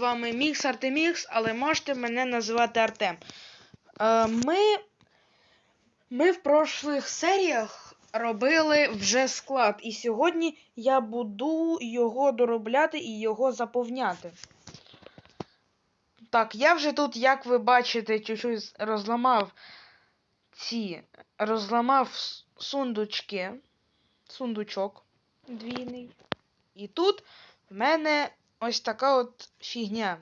вами Мікс Артемікс, але можете мене називати Артем. Е, ми, ми в прошлих серіях робили вже склад, і сьогодні я буду його доробляти і його заповняти. Так, я вже тут, як ви бачите, чуть-чуть розламав ці. Розламав сундучки. Сундучок двійний. І тут в мене ось така от фігня,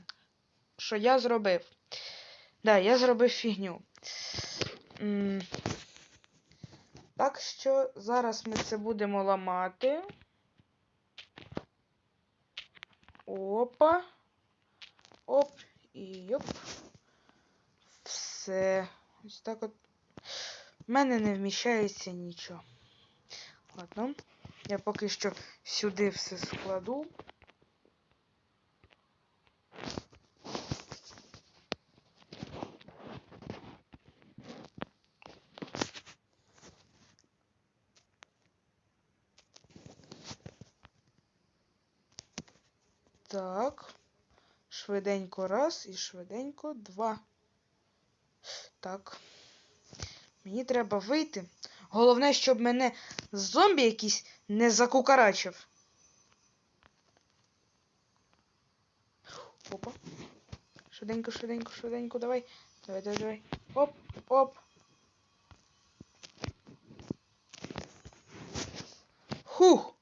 що я зробив. Да, я зробив фігню. М, Так що зараз ми це будемо ламати. Опа. Оп. І йоп. Все. Ось так от. В мене не вміщається нічого. Ладно. Я поки що сюди все складу. Так. Швиденько раз і швиденько два. Так. Мені треба вийти. Головне, щоб мене зомбі якийсь не закукарачив. Опа. Швиденько, швиденько, швиденько, давай. Давай, давай, давай. Оп, оп. Хух.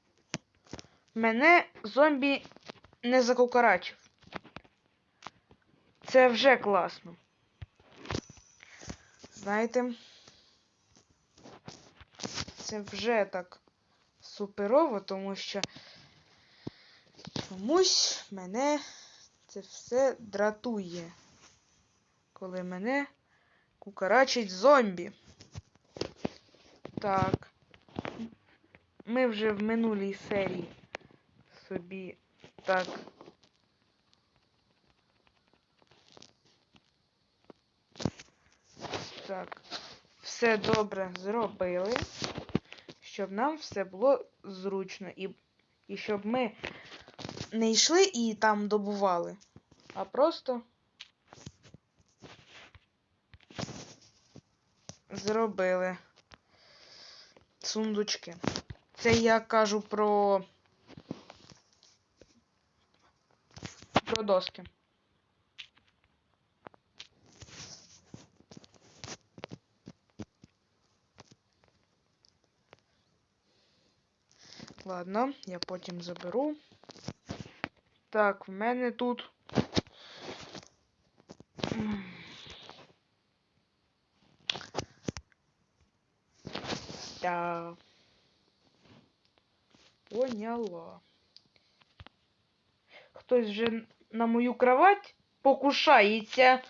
Мене зомбі не закукарачив. Це вже класно. Знаєте, це вже так суперово, тому що чомусь мене це все дратує, коли мене кукарачить зомбі. Так. Ми вже в минулій серії собі так. Так, все добре зробили, щоб нам все було зручно і, і щоб ми не йшли і там добували, а просто зробили сундучки. Це я кажу про, про доски. Ладно, я потім заберу. Так, в мене тут. Да. Поняла. Хтось вже на мою кровать покушається.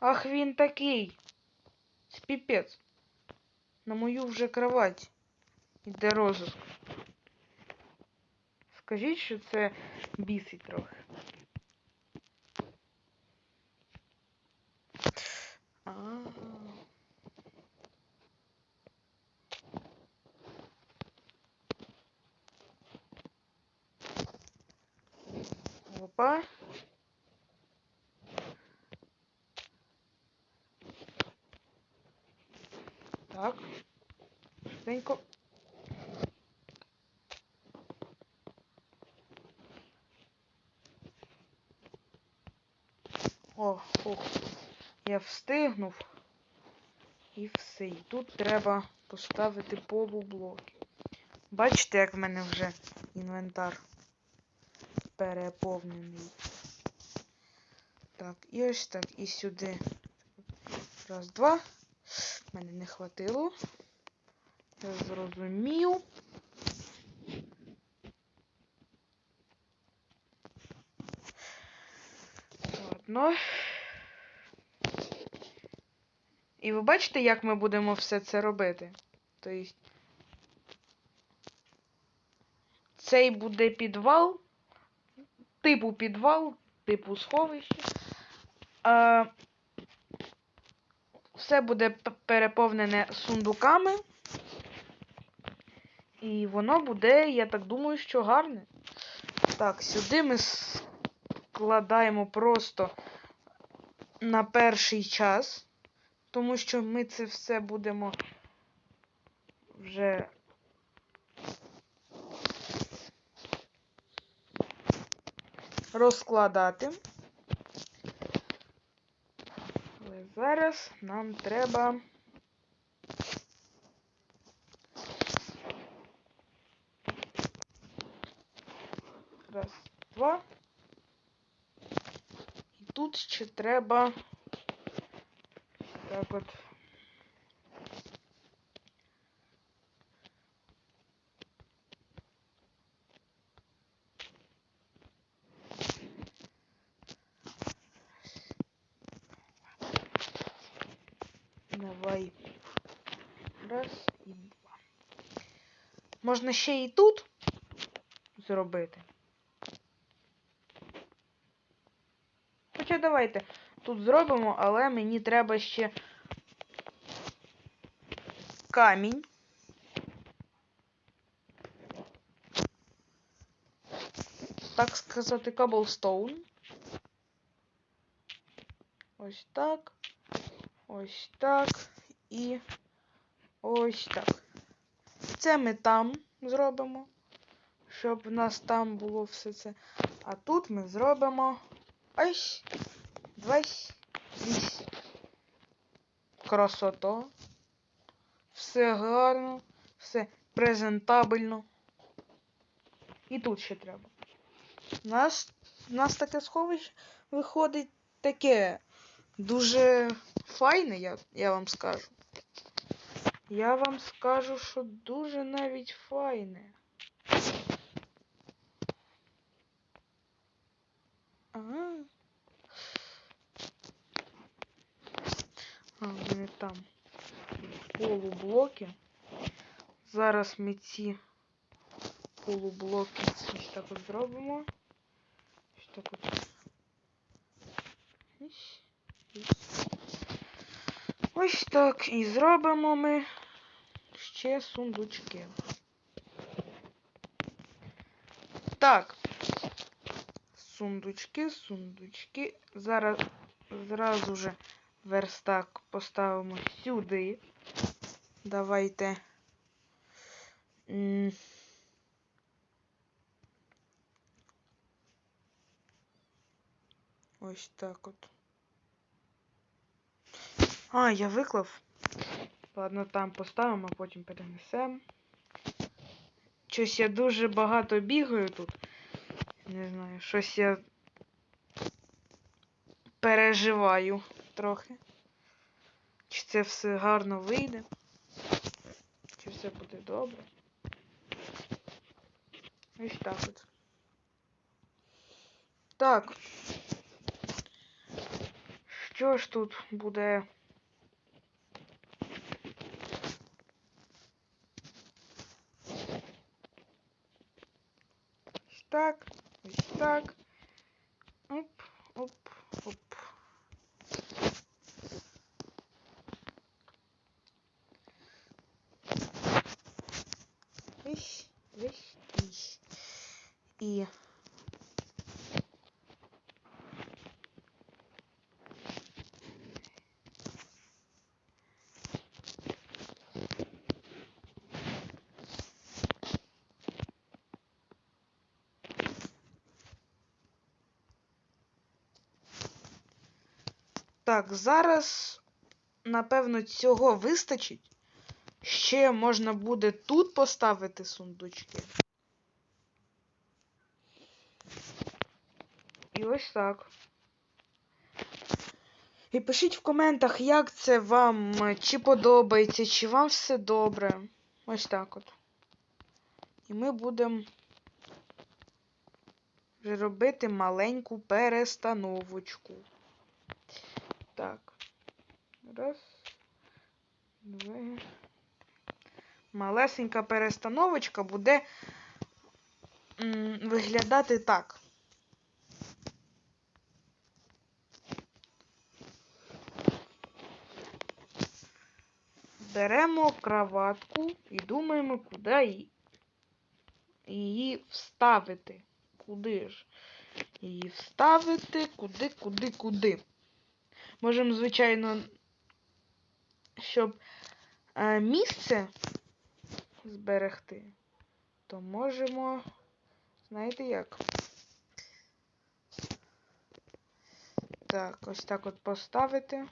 Ах він такий. Спіпець. На мою вже кровать. Іде розыск. Скажіть, що це бісить трохи. А. Опа. Так. Швиденько. О, фух. Я встигнув. І все. І тут треба поставити полублоки. Бачите, як в мене вже інвентар переповнений. Так, і ось так, і сюди. Раз, два. Мене не хватило. Я зрозумів. Ладно. І ви бачите, як ми будемо все це робити? Тобто, цей буде підвал, типу підвал, типу сховище. А, все буде переповнене сундуками. І воно буде, я так думаю, що гарне. Так, сюди ми відкладаємо просто на перший час, тому що ми це все будемо вже розкладати. Але зараз нам треба. Раз, два. І тут ще треба. Так от. Давай. Раз і два. Можна ще і тут зробити. Хоча давайте тут зробимо, але мені треба ще камінь. Так сказати, cobblestone. Ось так. Ось так. І ось так. Це ми там зробимо, щоб в нас там було все це. А тут ми зробимо ось, двось, вісь. Красота. Все гарно, все презентабельно. І тут ще треба. У нас, у нас таке сховище виходить таке дуже файне, я, я вам скажу. Я вам скажу, що дуже навіть файне. Ага. А, в мене там полублоки. Зараз ми ці полублоки ось так от зробимо. Ось так от. Ось так і зробимо ми ще сундучки. Так. Сундучки, сундучки. Зараз зразу же верстак поставимо сюди. Давайте. Ось так от. А, я виклав. Ладно, там поставимо, а потім перенесемо. Щось я дуже багато бігаю тут. Не знаю, щось я переживаю трохи. Чи це все гарно вийде? Чи все буде добре? Ось так от. Так. Що ж тут буде? Так, ось так. Оп, оп, оп. Ось, ось, ось. І Так, зараз, напевно, цього вистачить. Ще можна буде тут поставити сундучки. І ось так. І пишіть в коментах, як це вам, чи подобається, чи вам все добре. Ось так от. І ми будемо робити маленьку перестановочку. Так. Раз. Два. Малесенька перестановочка буде виглядати так. Беремо краватку і думаємо, куди її вставити. Куди ж? її вставити куди, куди, куди. Можемо, звичайно, щоб е, місце зберегти, то можемо, знаєте як? Так, ось так от поставити.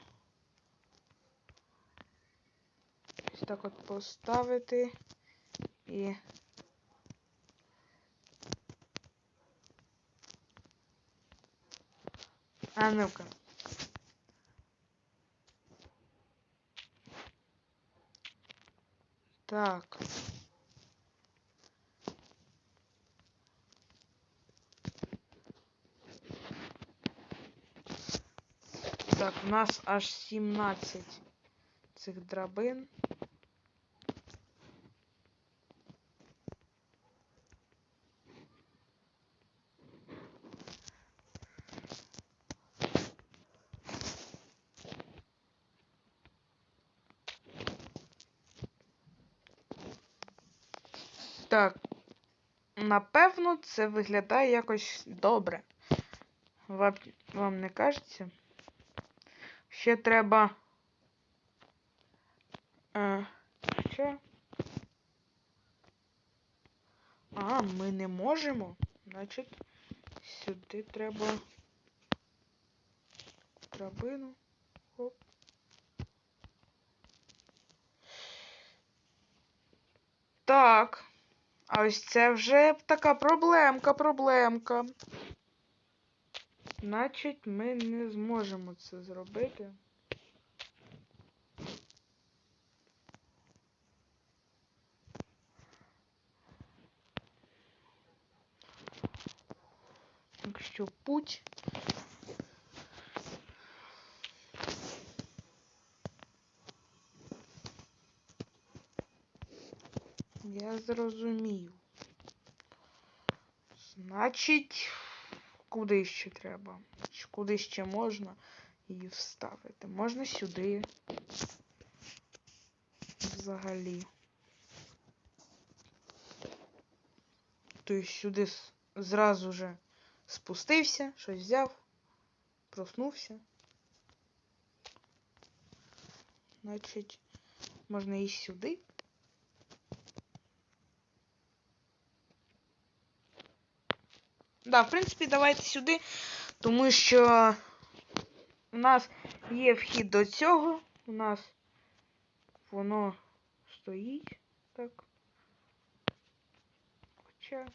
Ось так от поставити і. А ну-ка. Так. Так, у нас аж 17 цих драбин. Напевно, це виглядає якось добре. Вам, вам не кажеться? Ще треба. Е, ще? А, ми не можемо. Значить, сюди треба драбину. Хоп. Так. А ось це вже така проблемка, проблемка. Значить, ми не зможемо це зробити. Так що путь. Я зрозумів. Значить, куди ще треба? Куди ще можна її вставити? Можна сюди. Взагалі. Тобто сюди зразу же спустився, щось взяв, проснувся. Значить, можна і сюди. Да, в принципі, давайте сюди, тому що у нас є вхід до цього, у нас воно стоїть так. Хоча.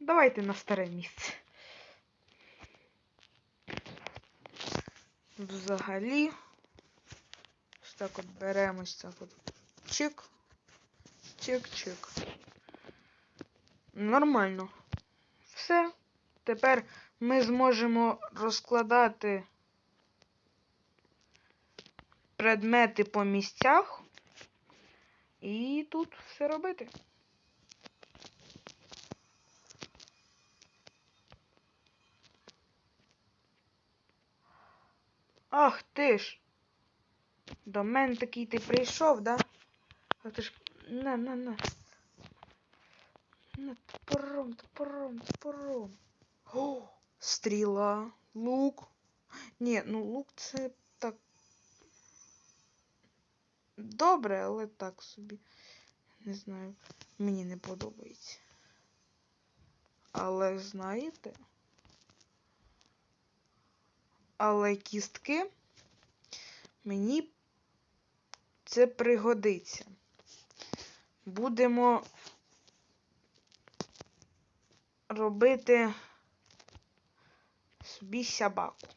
Давайте на старе місце. Взагалі. Ось так от беремо так от. Чик. Чик-чик. Нормально. Все. Тепер ми зможемо розкладати предмети по місцях і тут все робити. Ах ти ж. До мене такий ти прийшов, да? А ти ж. На, на, на. На топором, топором, топором. О, стріла, лук. Ні, ну лук це так. Добре, але так собі. Не знаю. Мені не подобається. Але знаєте. Але кістки мені це пригодиться. Будемо робити собі собаку.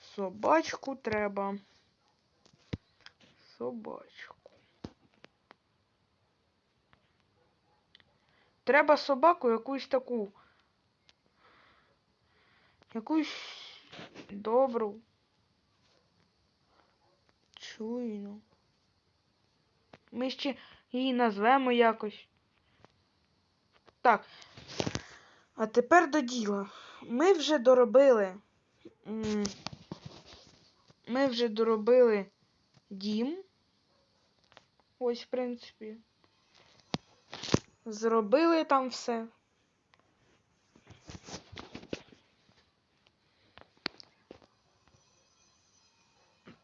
Собачку треба. Собачку. Треба собаку якусь таку. Якусь добру. Чуйну. Ми ще її назвемо якось. Так. А тепер до діла. Ми вже доробили. Ми вже доробили дім. Ось, в принципі. Зробили там все.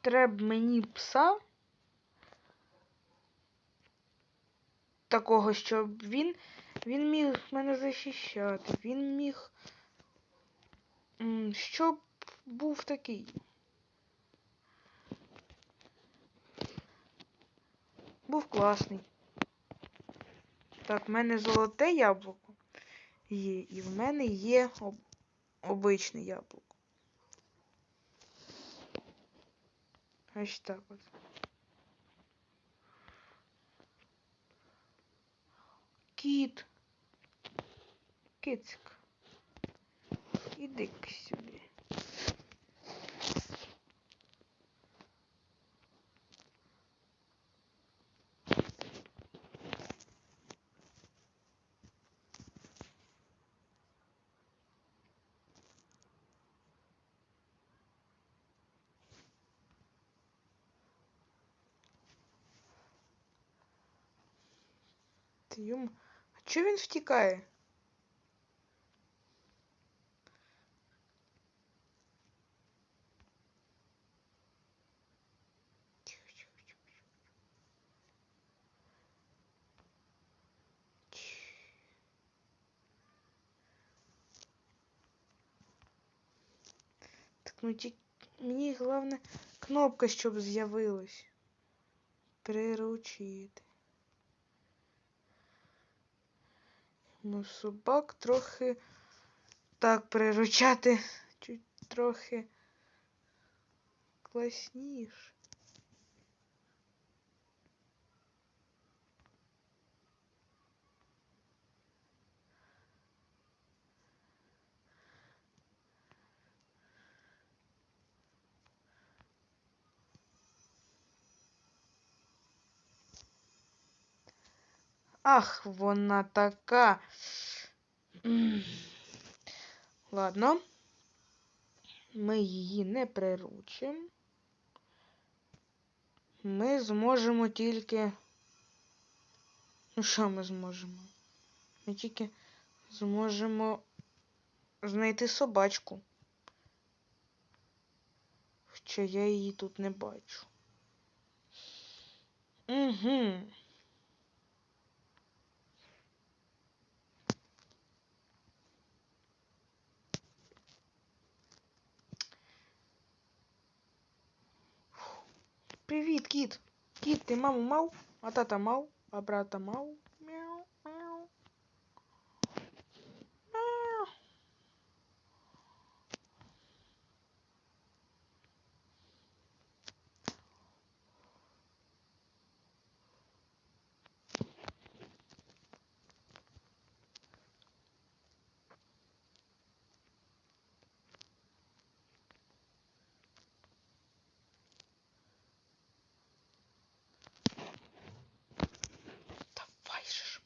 Треба мені пса. Такого, щоб він. Він міг мене захищати. Він міг. Щоб був такий. Був класний. Так, в мене золоте яблуко є. І в мене є об... обичне яблуко. Ось так от. Кіт. Кицик. Іди сюди. Ти йому. А чого він втікає? Ну мені головне кнопка, щоб з'явилась. Приручити. Ну, собак трохи так приручати чуть трохи класніше. Ах, вона така. Ладно. Ми її не приручимо. Ми зможемо тільки. Ну, що ми зможемо? Ми тільки зможемо знайти собачку. Хоча я її тут не бачу. Угу. Привіт, кіт. Кіт, ти маму мав? А тата мав? А брата мав? Мяу, мяу. Мяу. Давай же ж.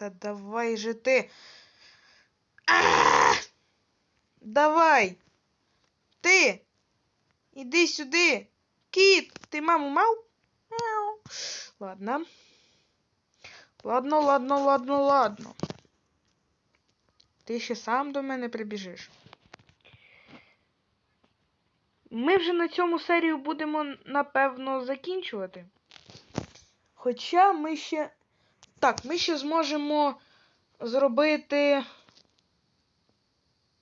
Та давай же ти. Давай. Ти. Іди сюди. Кіт, ти маму мав? Ладно. Ладно, ладно, ладно, ладно. Ти ще сам до мене прибіжиш. Ми вже на цьому серію будемо, напевно, закінчувати. Хоча ми ще. Так, ми ще зможемо зробити.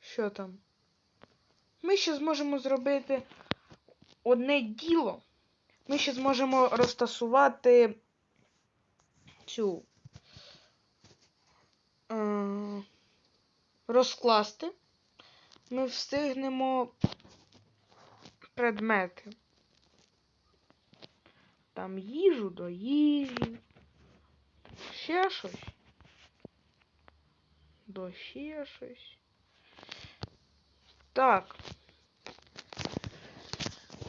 Що там? Ми ще зможемо зробити одне діло. Ми ще зможемо розтасувати цю. Е, розкласти. Ми встигнемо предмети. там їжу до їжі. Ще щось. До ще щось. Так.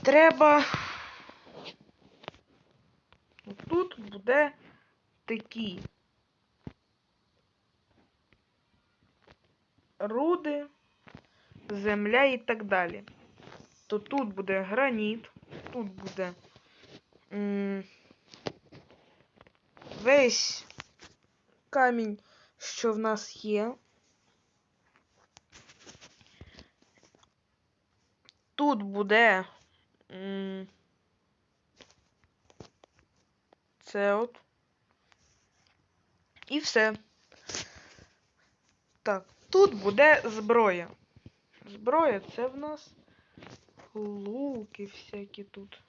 Треба. Тут буде такі. Руди, земля і так далі. То тут буде граніт, тут буде весь камінь, що в нас є. Тут буде це от. І все. Так, тут буде зброя. Зброя це в нас луки всякі тут.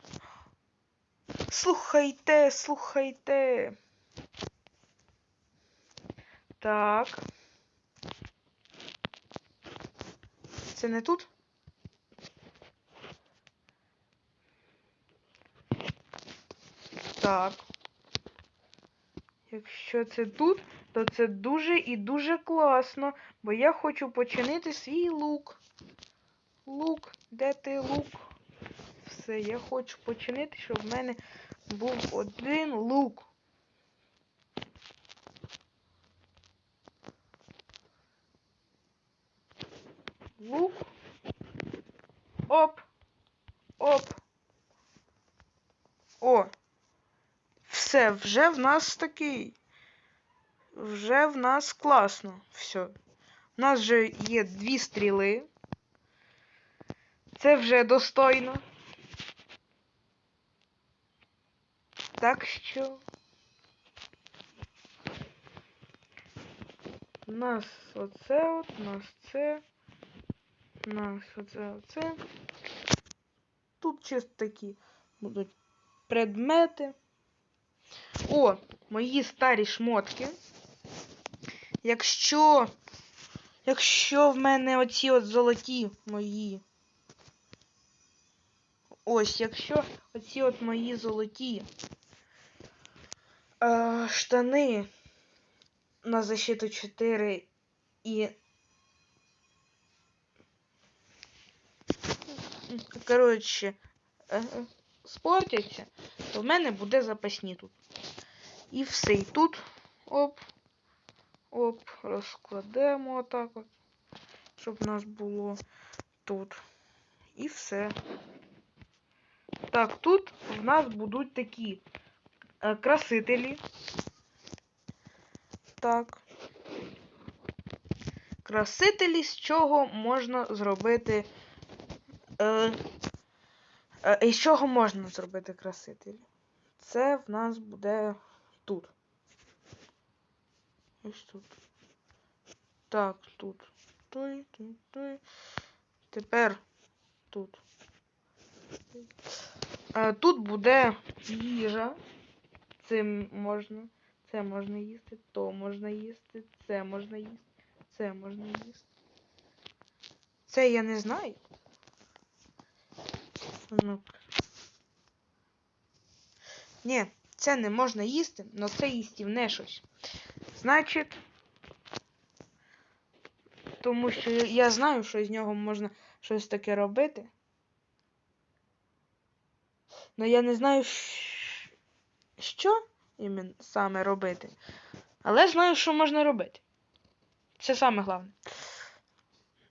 Слухайте, слухайте. Так. Це не тут? Так. Якщо це тут, то це дуже і дуже класно, бо я хочу починити свій лук. Лук, де ти лук? Все, я хочу починити, щоб в мене був один лук. Оп. Оп. О. Все, вже в нас такий. Вже в нас класно. Все. У нас вже є дві стріли. Це вже достойно. Так що. У нас оце от, у нас це. Нас оце оце. Тут чисто такі будуть предмети. О, мої старі шмотки. Якщо. Якщо в мене оці от золоті мої. Ось, якщо оці от мої золоті е, штани на защиту 4 і. Коротше, е, спортяться, то в мене буде запасні тут. І все. І тут оп. Оп, розкладемо отак от, щоб в нас було тут. І все. Так, тут в нас будуть такі е, красителі. Так. Красителі, з чого можна зробити. Е, е, із чого можна зробити красителі? Це в нас буде тут. Ось тут. Так, тут. Той, той, той. Тепер тут. А, тут буде їжа. Цим можна. Це можна їсти, то можна їсти, це можна їсти, це можна їсти. Це я не знаю. Ну. Ні, це не можна їсти, але це їстівне щось. Значить, тому що я знаю, що з нього можна щось таке робити. Но я не знаю, що іменно саме робити. Але знаю, що можна робити. Це саме головне.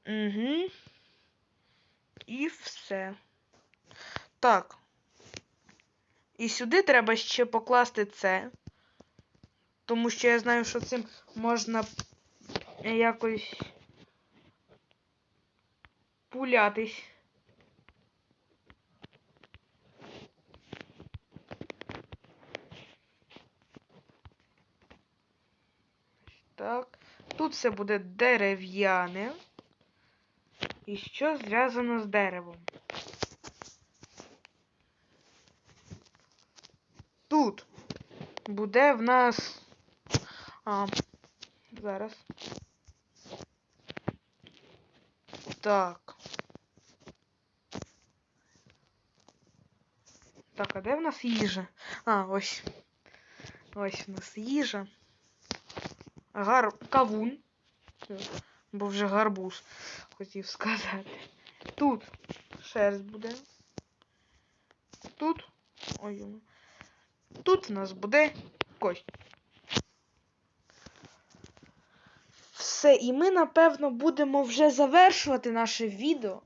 Угу. І все. Так. І сюди треба ще покласти це. Тому що я знаю, що цим можна якось пулятись. Так. Тут все буде дерев'яне. І що зв'язано з деревом? Тут буде в нас. А, зараз. Так. Так, а де в нас їжа? А, ось. Ось у нас їжа. Гар... Кавун. Бо вже гарбуз, хотів сказати. Тут шерсть буде. Тут. Ой. Тут у нас буде кость. Все, і ми, напевно, будемо вже завершувати наше відео.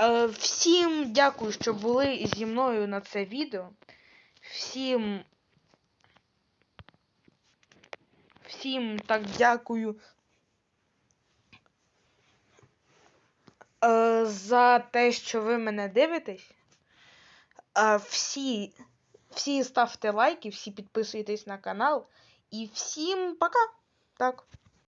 Е, всім дякую, що були зі мною на це відео. Всім. Всім так дякую. Е, за те, що ви мене дивитесь. Е, всі, всі ставте лайки, всі підписуйтесь на канал. І всім пока. Так.